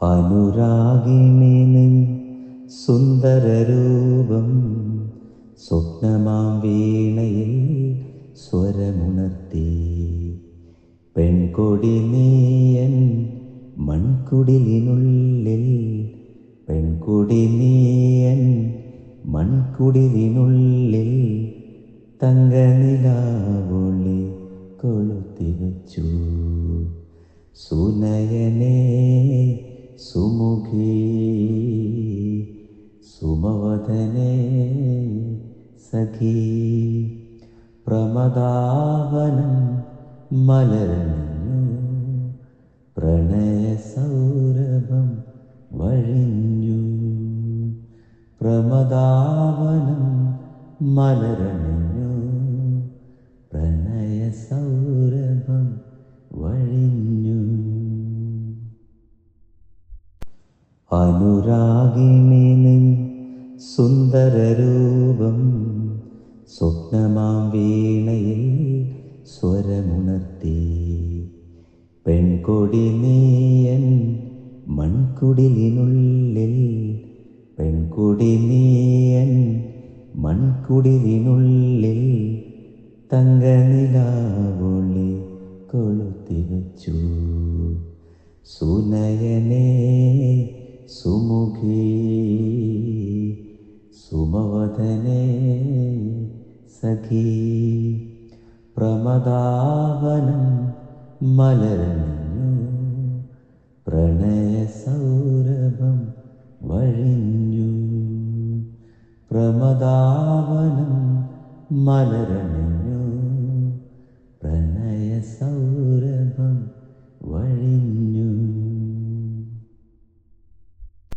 അനുരാഗിണി നിൻ സുന്ദരരൂപം സ്വപ്നമാം വീണയിൽ സ്വരമുണർത്തി. പെൺകൊടി നീയൻ മൺകുടിലിനുള്ളിൽ പെൺകുടി നീയൻ മൺകുടിലിനുള്ളിൽ തങ്കനിലാവൊളി കൊളുത്തി വച്ചു സുനയനേ സുമുഖി സുമവദനേ സഖി പ്രമദാവനം മലർന്നു. പ്രണയ സൗരഭം വഴിഞ്ഞു. പ്രമദാവനം മലരണിഞ്ഞു അനുരാഗിണി സുന്ദരരൂപം സ്വപ്നമാം വീണയിൽ സ്വരമുണർത്തി. പെൺകൊടി നീയൻ മൺകുടിലിനുള്ളിൽ പെൺകുടി നീയൻ മൺകുടിലിനുള്ളിൽ തങ്കനിലാവൊളി കൊളുത്തി വെച്ചു സുനയനേ സുമവദനേ സഖി. പ്രമദാവനം മലർന്നു പ്രണയ സൗരഭം വഴിഞ്ഞു. പ്രമദാവനം മലരണ